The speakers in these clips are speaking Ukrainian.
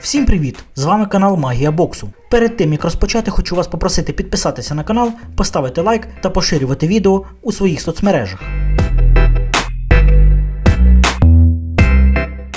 Всім привіт! З вами канал Магія Боксу. Перед тим як розпочати, хочу вас попросити підписатися на канал, поставити лайк та поширювати відео у своїх соцмережах.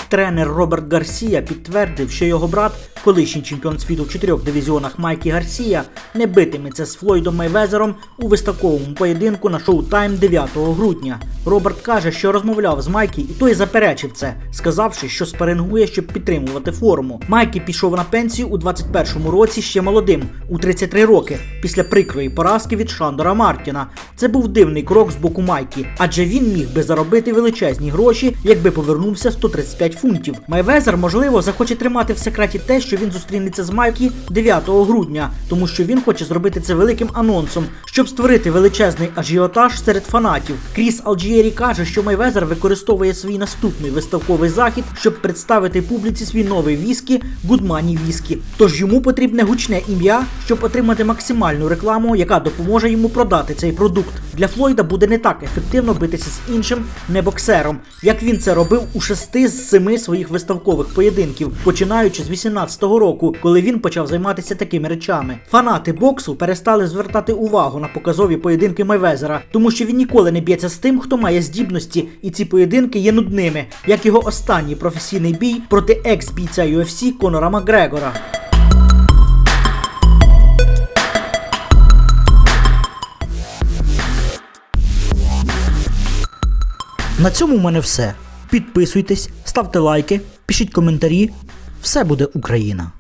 Тренер Роберт Гарсія підтвердив, що його брат, колишній чемпіон світу в чотирьох дивізіонах Майкі Гарсія, не битиметься з Флойдом Мейвезером у виставковому поєдинку на Showtime 9 грудня. Роберт каже, що розмовляв з Майкі, і той заперечив це, сказавши, що спарингує, щоб підтримувати форму. Майкі пішов на пенсію у 21-му році ще молодим, у 33 роки, після прикрої поразки від Шандора Мартіна. Це був дивний крок з боку Майкі, адже він міг би заробити величезні гроші, якби повернувся 135 фунтів. Майвезер, можливо, захоче тримати в секреті те, що він зустрінеться з Майкі 9 грудня, тому що він хоче зробити це великим анонсом, щоб створити величезний ажіотаж серед фанатів. Кріс Алджієрі каже, що Майвезер використовує свій наступний виставковий захід, щоб представити публіці свій новий віскі Гудмані Віскі. Тож йому потрібне гучне ім'я, щоб отримати максимальну рекламу, яка допоможе йому продати цей продукт. Для Флойда буде не так ефективно битися з іншим небоксером, як він це робив у шести з семи своїх виставкових поєдинків, починаючи з 18-го року, коли він почав займатися такими речами. Фанати боксу перестали звертати увагу на показові поєдинки Майвезера, тому що він ніколи не б'ється з тим, хто має здібності, і ці поєдинки є нудними, як його останній професійний бій проти екс-бійця UFC Конора Макгрегора. На цьому в мене все. Підписуйтесь, ставте лайки, пишіть коментарі. Все буде Україна!